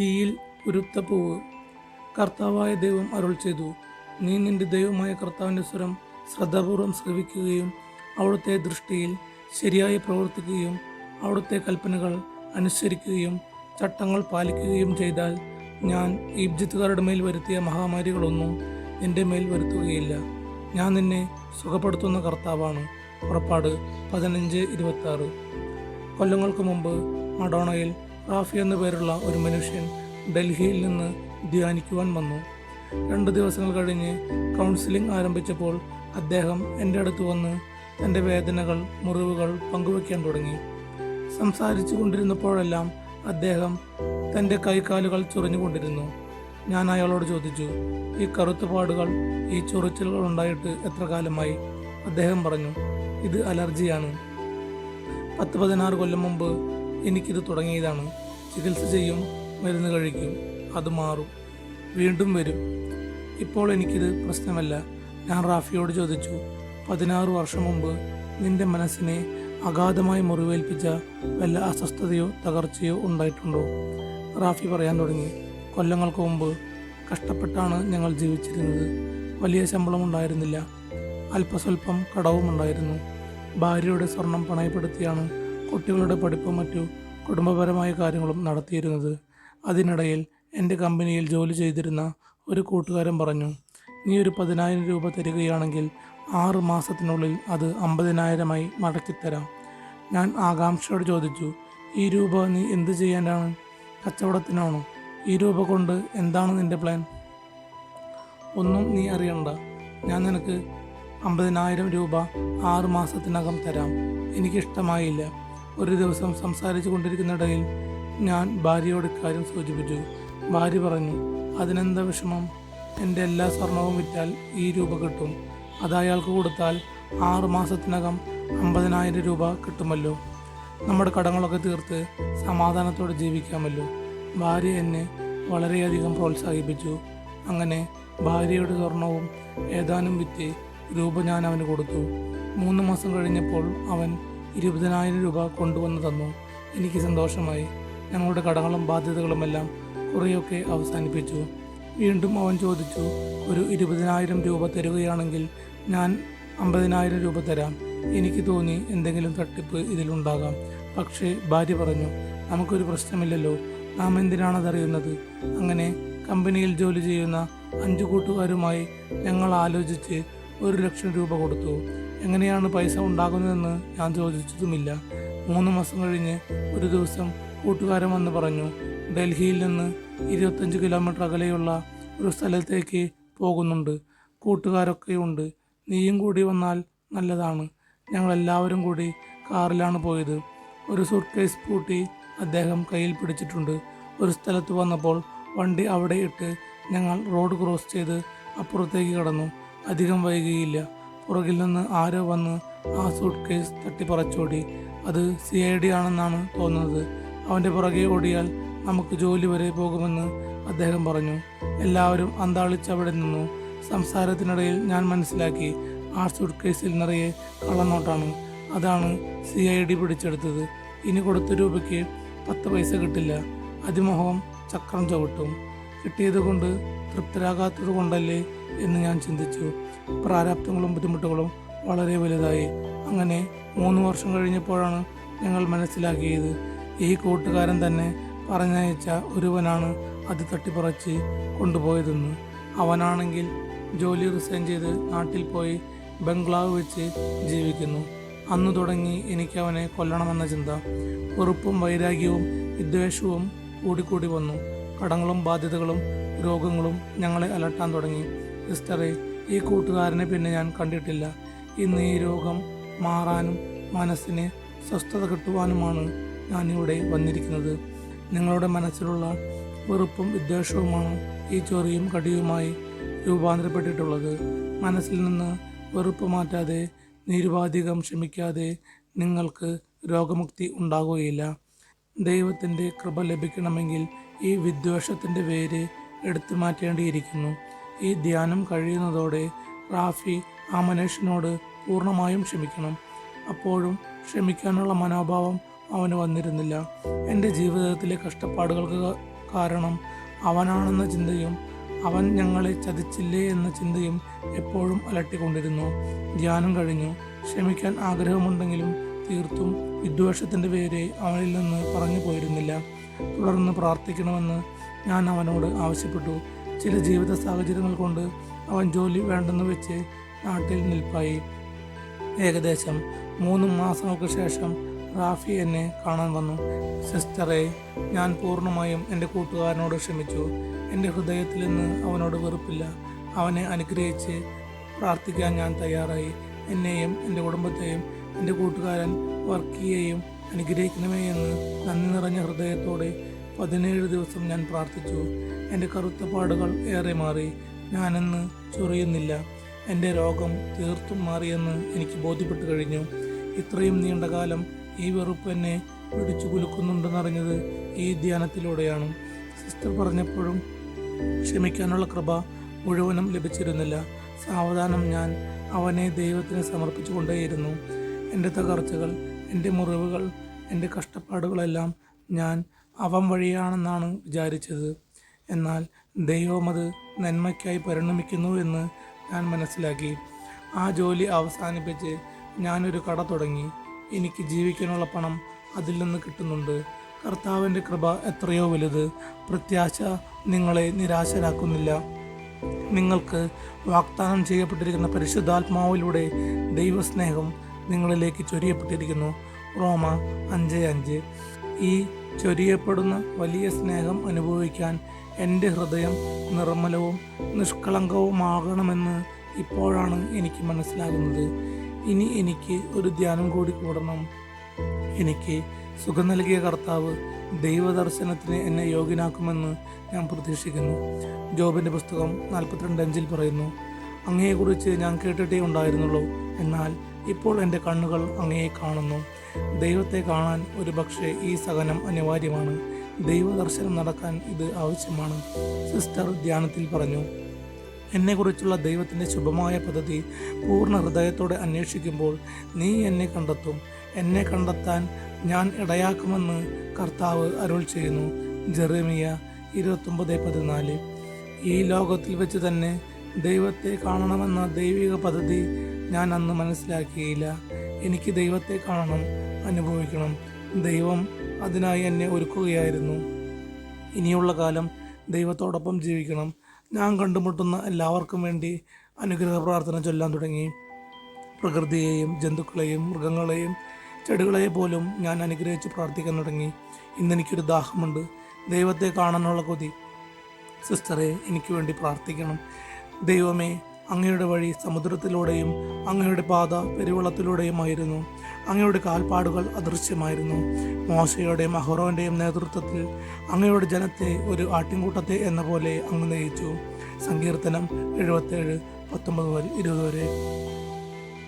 തീയിൽ ഉരുത്ത പൂവ് കർത്താവായ ദൈവം അരുൾ ചെയ്തു. നീ നിന്റെ ദൈവമായ കർത്താവിന്റെ സ്വരം ശ്രദ്ധാപൂർവം ശ്രവിക്കുകയും അവിടുത്തെ ദൃഷ്ടിയിൽ ശരിയായി പ്രവർത്തിക്കുകയും അവിടുത്തെ കൽപ്പനകൾ അനുസരിക്കുകയും ചട്ടങ്ങൾ പാലിക്കുകയും ചെയ്താൽ ഞാൻ ഈജിപ്തുകാരുടെ മേൽ വരുത്തിയ മഹാമാരികളൊന്നും നിന്റെ മേൽ വരുത്തുകയില്ല. ഞാൻ നിന്നെ സുഖപ്പെടുത്തുന്ന കർത്താവാണ്. പുറപ്പാട് പതിനഞ്ച് ഇരുപത്തി കൊല്ലങ്ങൾക്ക് മുമ്പ് മഡോണയിൽ റാഫി എന്ന പേരുള്ള ഒരു മനുഷ്യൻ ഡൽഹിയിൽ നിന്ന് ധ്യാനിക്കുവാൻ വന്നു. രണ്ട് ദിവസങ്ങൾ കഴിഞ്ഞ് കൗൺസിലിംഗ് ആരംഭിച്ചപ്പോൾ അദ്ദേഹം എന്റെ അടുത്ത് വന്ന് തന്റെ വേദനകൾ മുറിവുകൾ പങ്കുവയ്ക്കാൻ തുടങ്ങി. സംസാരിച്ചു കൊണ്ടിരുന്നപ്പോഴെല്ലാം അദ്ദേഹം തന്റെ കൈകാലുകൾ ചൊറിഞ്ഞുകൊണ്ടിരുന്നു ഞാൻ അയാളോട് ചോദിച്ചു ഈ കറുത്ത പാടുകൾ ഈ ചൊറിച്ചിലുകൾ ഉണ്ടായിട്ട് എത്ര കാലമായി? അദ്ദേഹം പറഞ്ഞു ഇത് അലർജിയാണ്. പത്ത് പതിനാറ് കൊല്ലം മുമ്പ് എനിക്കിത് തുടങ്ങിയതാണ്. ചികിത്സ ചെയ്യും മരുന്ന് കഴിക്കും അത് മാറും. വീണ്ടും വരും. ഇപ്പോൾ എനിക്കിത് പ്രശ്നമല്ല. ഞാൻ റാഫിയോട് ചോദിച്ചു പതിനാറ് വർഷം മുമ്പ് നിന്റെ മനസ്സിനെ അഗാധമായി മുറിവേൽപ്പിച്ച വല്ല അസ്വസ്ഥതയോ തകർച്ചയോ ഉണ്ടായിട്ടുണ്ടോ? റാഫി പറയാൻ തുടങ്ങി കൊല്ലങ്ങൾക്ക് മുമ്പ് കഷ്ടപ്പെട്ടാണ് ഞങ്ങൾ ജീവിച്ചിരുന്നത്. വലിയ ശമ്പളം ഉണ്ടായിരുന്നില്ല. അല്പസ്വല്പം കടവും ഉണ്ടായിരുന്നു. ഭാര്യയുടെ സ്വർണം പണയപ്പെടുത്തിയാണ് കുട്ടികളുടെ പഠിപ്പും മറ്റു കുടുംബപരമായ കാര്യങ്ങളും നടത്തിയിരുന്നത്. അതിനിടയിൽ എന്റെ കമ്പനിയിൽ ജോലി ചെയ്തിരുന്ന ഒരു കൂട്ടുകാരൻ പറഞ്ഞു നീ ഒരു പതിനായിരം രൂപ തരികയാണെങ്കിൽ ആറ് മാസത്തിനുള്ളിൽ അത് അമ്പതിനായിരമായി മടക്കിത്തരാം. ഞാൻ ആകാംക്ഷയോട് ചോദിച്ചു ഈ രൂപ നീ എന്ത് ചെയ്യാനാണ്? കച്ചവടത്തിനാണോ? ഈ രൂപ കൊണ്ട് എന്താണ് നിന്റെ പ്ലാൻ? ഒന്നും നീ അറിയണ്ട. ഞാൻ നിനക്ക് അമ്പതിനായിരം രൂപ ആറ് മാസത്തിനകം തരാം. എനിക്കിഷ്ടമായില്ല. ഒരു ദിവസം സംസാരിച്ചു കൊണ്ടിരിക്കുന്നിടയിൽ ഞാൻ ഭാര്യയോട് ഇക്കാര്യം സൂചിപ്പിച്ചു. ഭാര്യ പറഞ്ഞു അതിനെന്താ വിഷമം? എന്റെ എല്ലാ സ്വർണവും വിറ്റാൽ ഈ രൂപ കിട്ടും. അത് അയാൾക്ക് കൊടുത്താൽ ആറു മാസത്തിനകം അമ്പതിനായിരം രൂപ കിട്ടുമല്ലോ. നമ്മുടെ കടങ്ങളൊക്കെ തീർത്ത് സമാധാനത്തോടെ ജീവിക്കാമല്ലോ. ഭാര്യ എന്നെ വളരെയധികം പ്രോത്സാഹിപ്പിച്ചു. അങ്ങനെ ഭാര്യയുടെ സ്വർണവും ഏതാനും വിറ്റ് രൂപ ഞാൻ അവന് കൊടുത്തു. മൂന്ന് മാസം കഴിഞ്ഞപ്പോൾ അവൻ ഇരുപതിനായിരം രൂപ കൊണ്ടുവന്ന് തന്നു. എനിക്ക് സന്തോഷമായി. ഞങ്ങളുടെ കടങ്ങളും ബാധ്യതകളുമെല്ലാം കുറേയൊക്കെ അവസാനിപ്പിച്ചു. വീണ്ടും അവൻ ചോദിച്ചു ഒരു ഇരുപതിനായിരം രൂപ തരുകയാണെങ്കിൽ ഞാൻ അമ്പതിനായിരം രൂപ തരാം. എനിക്ക് തോന്നി എന്തെങ്കിലും തട്ടിപ്പ് ഇതിലുണ്ടാകാം. പക്ഷേ ഭാര്യ പറഞ്ഞു നമുക്കൊരു പ്രശ്നമില്ലല്ലോ. നാം എന്തിനാണതറിയുന്നത്? അങ്ങനെ കമ്പനിയിൽ ജോലി ചെയ്യുന്ന അഞ്ചു കൂട്ടുകാരുമായി ഞങ്ങൾ ആലോചിച്ച് ഒരു ലക്ഷം രൂപ കൊടുത്തു. എങ്ങനെയാണ് പൈസ ഉണ്ടാകുന്നതെന്ന് ഞാൻ ചോദിച്ചതുമില്ല മൂന്ന് മാസം കഴിഞ്ഞ് ഒരു ദിവസം കൂട്ടുകാരൻ വന്ന് പറഞ്ഞു ഡൽഹിയിൽ നിന്ന് ഇരുപത്തഞ്ച് കിലോമീറ്റർ അകലെയുള്ള ഒരു സ്ഥലത്തേക്ക് പോകുന്നുണ്ട്. കൂട്ടുകാരൊക്കെയുണ്ട് നീയും കൂടി വന്നാൽ നല്ലതാണ്. ഞങ്ങളെല്ലാവരും കൂടി കാറിലാണ് പോയത്. ഒരു സൂട്ട്കേസ് പൂട്ടി അദ്ദേഹം കയ്യിൽ പിടിച്ചിട്ടുണ്ട്. ഒരു സ്ഥലത്ത് വന്നപ്പോൾ വണ്ടി അവിടെ ഇട്ട് ഞങ്ങൾ റോഡ് ക്രോസ് ചെയ്ത് അപ്പുറത്തേക്ക് കടന്നു. അധികം വൈകിയില്ല. പുറകിൽ നിന്ന് ആരോ വന്ന് ആ സൂട്ട് കേസ് തട്ടിപ്പറച്ചോടി. അത് സി ഐ ഡി ആണെന്നാണ് തോന്നുന്നത്. അവന്റെ പുറകെ ഓടിയാൽ നമുക്ക് ജോലി വരെ പോകുമെന്ന് അദ്ദേഹം പറഞ്ഞു. എല്ലാവരും അന്താളിച്ചവിടെ നിന്നു. സംസാരത്തിനിടയിൽ ഞാൻ മനസ്സിലാക്കി ആ സൂട്ട് കേസിൽ നിറയെ കള്ളനോട്ടാണ്. അതാണ് സി ഐ ഡി പിടിച്ചെടുത്തത്. ഇനി കൊടുത്ത രൂപയ്ക്ക് പത്ത് പൈസ കിട്ടില്ല. അതിമോഹം ചക്രം ചവിട്ടും. കിട്ടിയത് കൊണ്ട് തൃപ്തരാകാത്തത് കൊണ്ടല്ലേ എന്ന് ഞാൻ ചിന്തിച്ചു. പ്രാരാബ്ദങ്ങളും ബുദ്ധിമുട്ടുകളും വളരെ വലുതായി. അങ്ങനെ മൂന്ന് വർഷം കഴിഞ്ഞപ്പോഴാണ് ഞങ്ങൾ മനസ്സിലാക്കിയത്. ഈ കൂട്ടുകാരൻ തന്നെ പറഞ്ഞയച്ച ഒരുവനാണ് അത് തട്ടിപ്പറച്ച് കൊണ്ടുപോയതെന്ന്. അവനാണെങ്കിൽ ജോലി റിസൈൻ ചെയ്ത് നാട്ടിൽ പോയി ബംഗ്ലാവ് വെച്ച് ജീവിക്കുന്നു. അന്നു തുടങ്ങി എനിക്ക് അവനെ കൊല്ലണമെന്ന ചിന്ത. വെറുപ്പും വൈരാഗ്യവും വിദ്വേഷവും കൂടിക്കൂടി വന്നു. കടങ്ങളും ബാധ്യതകളും രോഗങ്ങളും ഞങ്ങളെ അലട്ടാൻ തുടങ്ങി. സിസ്റ്ററെ ഈ കൂട്ടുകാരനെ പിന്നെ ഞാൻ കണ്ടിട്ടില്ല. ഇന്ന് ഈ രോഗം മാറാനും മനസ്സിന് സ്വസ്ഥത കിട്ടുവാനുമാണ് ഇവിടെ വന്നിരിക്കുന്നത്. നിങ്ങളുടെ മനസ്സിലുള്ള വെറുപ്പും വിദ്വേഷവുമാണ് ഈ ചൊറിയും കടിയുമായി രൂപാന്തരപ്പെട്ടിട്ടുള്ളത്. മനസ്സിൽ നിന്ന് വെറുപ്പ് മാറ്റാതെ നിരുപാധികം ക്ഷമിക്കാതെ നിങ്ങൾക്ക് രോഗമുക്തി ഉണ്ടാകുകയില്ല ദൈവത്തിന്റെ കൃപ ലഭിക്കണമെങ്കിൽ ഈ വിദ്വേഷത്തിന്റെ വേര് എടുത്തു മാറ്റേണ്ടിയിരിക്കുന്നു. ഈ ധ്യാനം കഴിയുന്നതോടെ റാഫി ആ മനുഷ്യനോട് പൂർണമായും ക്ഷമിക്കണം. അപ്പോഴും ക്ഷമിക്കാനുള്ള മനോഭാവം അവന് വന്നിരുന്നില്ല. എന്റെ ജീവിതത്തിലെ കഷ്ടപ്പാടുകൾക്ക് കാരണം അവനാണെന്ന ചിന്തയും അവൻ ഞങ്ങളെ ചതിച്ചില്ലേ എന്ന ചിന്തയും എപ്പോഴും അലട്ടിക്കൊണ്ടിരുന്നു. ധ്യാനം കഴിഞ്ഞു. ക്ഷമിക്കാൻ ആഗ്രഹമുണ്ടെങ്കിലും തീർത്തും വിദ്വേഷത്തിന്റെ പേര് അവനിൽ നിന്ന് പറഞ്ഞു പോയിരുന്നില്ല. തുടർന്ന് പ്രാർത്ഥിക്കണമെന്ന് ഞാൻ അവനോട് ആവശ്യപ്പെട്ടു. ചില ജീവിത സാഹചര്യങ്ങൾ കൊണ്ട് അവൻ ജോലി വേണ്ടെന്ന് വെച്ച് നാട്ടിൽ നിൽപ്പായി. ഏകദേശം മൂന്ന് മാസങ്ങൾക്ക് ശേഷം റാഫി എന്നെ കാണാൻ വന്നു. സിസ്റ്ററെ ഞാൻ പൂർണമായും എന്റെ കൂട്ടുകാരനോട് ക്ഷമിച്ചു. എന്റെ ഹൃദയത്തിൽ നിന്ന് അവനോട് വെറുപ്പില്ല. അവനെ അനുഗ്രഹിച്ച് പ്രാർത്ഥിക്കാൻ ഞാൻ തയ്യാറായി. എന്നെയും എന്റെ കുടുംബത്തെയും എന്റെ കൂട്ടുകാരൻ വർക്ക് ചെയ്യുകയും അനുഗ്രഹിക്കണമേ എന്ന് നന്ദി നിറഞ്ഞ ഹൃദയത്തോടെ പതിനേഴ് ദിവസം ഞാൻ പ്രാർത്ഥിച്ചു. എന്റെ കറുത്ത പാടുകൾ ഏറെ മാറി. ഞാനെന്ന് ചൊറിയുന്നില്ല. എന്റെ രോഗം തീർത്തും മാറിയെന്ന് എനിക്ക് ബോധ്യപ്പെട്ടു കഴിഞ്ഞു. ഇത്രയും നീണ്ട കാലം ഈ വെറുപ്പ് എന്നെ പിടിച്ചു കുലുക്കുന്നുണ്ടെന്നറിഞ്ഞത് ഈ ധ്യാനത്തിലൂടെയാണ്. സിസ്റ്റർ പറഞ്ഞപ്പോഴും ക്ഷമിക്കാനുള്ള കൃപ മുഴുവനും ലഭിച്ചിരുന്നില്ല. സാവധാനം ഞാൻ അവനെ ദൈവത്തിന് സമർപ്പിച്ചുകൊണ്ടേയിരുന്നു. എന്റെ തകർച്ചകൾ എന്റെ മുറിവുകൾ എന്റെ കഷ്ടപ്പാടുകളെല്ലാം ഞാൻ അവൻ വഴിയാണെന്നാണ് വിചാരിച്ചത്. എന്നാൽ ദൈവം അത് നന്മയ്ക്കായി പരിണമിക്കുന്നു എന്ന് ഞാൻ മനസ്സിലാക്കി. ആ ജോലി അവസാനിപ്പിച്ച് ഞാനൊരു കട തുടങ്ങി. എനിക്ക് ജീവിക്കാനുള്ള പണം അതിൽ നിന്ന് കിട്ടുന്നുണ്ട്. കർത്താവിന്റെ കൃപ എത്രയോ വലുത്. പ്രത്യാശ നിങ്ങളെ നിരാശരാക്കുന്നില്ല. നിങ്ങൾക്ക് വാഗ്ദാനം ചെയ്യപ്പെട്ടിരിക്കുന്ന പരിശുദ്ധാത്മാവിലൂടെ ദൈവസ്നേഹം നിങ്ങളിലേക്ക് ചൊരിയപ്പെട്ടിരിക്കുന്നു. റോമ അഞ്ച് അഞ്ച്. ഈ ചൊരിയപ്പെടുന്ന വലിയ സ്നേഹം അനുഭവിക്കാൻ എന്റെ ഹൃദയം നിർമ്മലവും നിഷ്കളങ്കവുമാകണമെന്ന് ഇപ്പോഴാണ് എനിക്ക് മനസ്സിലാകുന്നത്. ഇനി എനിക്ക് ഒരു ധ്യാനം കൂടി കൂടണം. എനിക്ക് സുഖം നൽകിയ കർത്താവ് ദൈവദർശനത്തിന് എന്നെ യോഗ്യനാക്കുമെന്ന് ഞാൻ പ്രതീക്ഷിക്കുന്നു. ജോബിന്റെ പുസ്തകം നാൽപ്പത്തിരണ്ട് അഞ്ചിൽ പറയുന്നു അങ്ങയെക്കുറിച്ച് ഞാൻ കേട്ടിട്ടേ ഉണ്ടായിരുന്നുള്ളൂ. എന്നാൽ ഇപ്പോൾ എന്റെ കണ്ണുകൾ അങ്ങയെ കാണുന്നു. ദൈവത്തെ കാണാൻ ഒരു പക്ഷേ ഈ സഹനം അനിവാര്യമാണ്. ദൈവദർശനം നടക്കാൻ ഇത് ആവശ്യമാണ്. സിസ്റ്റർ ധ്യാനത്തിൽ പറഞ്ഞു എന്നെക്കുറിച്ചുള്ള ദൈവത്തിന്റെ ശുഭമായ പദ്ധതി പൂർണ ഹൃദയത്തോടെ അന്വേഷിക്കുമ്പോൾ നീ എന്നെ കണ്ടെത്തും. എന്നെ കണ്ടെത്താൻ ഞാൻ ഇടയാക്കുമെന്ന് കർത്താവ് അരുൾ ചെയ്യുന്നു. ജെറമിയ ഇരുപത്തൊമ്പത് പതിനാല്. ഈ ലോകത്തിൽ വെച്ച് തന്നെ ദൈവത്തെ കാണണമെന്ന ദൈവിക പദ്ധതി ഞാൻ അന്ന് മനസ്സിലാക്കിയില്ല. എനിക്ക് ദൈവത്തെ കാണണം അനുഭവിക്കണം. ദൈവം അതിനായി എന്നെ ഒരുക്കുകയായിരുന്നു. ഇനിയുള്ള കാലം ദൈവത്തോടൊപ്പം ജീവിക്കണം. ഞാൻ കണ്ടുമുട്ടുന്ന എല്ലാവർക്കും വേണ്ടി അനുഗ്രഹ പ്രാർത്ഥന ചൊല്ലാൻ തുടങ്ങി. പ്രകൃതിയെയും ജന്തുക്കളെയും മൃഗങ്ങളെയും ചെടികളെ പോലും ഞാൻ അനുഗ്രഹിച്ച് പ്രാർത്ഥിക്കാൻ തുടങ്ങി. ഇന്നെനിക്കൊരു ദാഹമുണ്ട്. ദൈവത്തെ കാണാനുള്ള കൊതി. സിസ്റ്ററെ എനിക്ക് വേണ്ടി പ്രാർത്ഥിക്കണം. ദൈവമേ അങ്ങയുടെ വഴി സമുദ്രത്തിലൂടെയും അങ്ങയുടെ പാത പെരുവെള്ളത്തിലൂടെയുമായിരുന്നു. അങ്ങയുടെ കാൽപ്പാടുകൾ അദൃശ്യമായിരുന്നു. മോശയുടെയും അഹ്റോന്റെയും നേതൃത്വത്തിൽ അങ്ങയുടെ ജനത്തെ ഒരു ആട്ടിൻകൂട്ടത്തെ എന്ന പോലെ അങ്ങ് നയിച്ചു. സങ്കീർത്തനം എഴുപത്തേഴ് പത്തൊമ്പത് മുതൽ ഇരുപത് വരെ.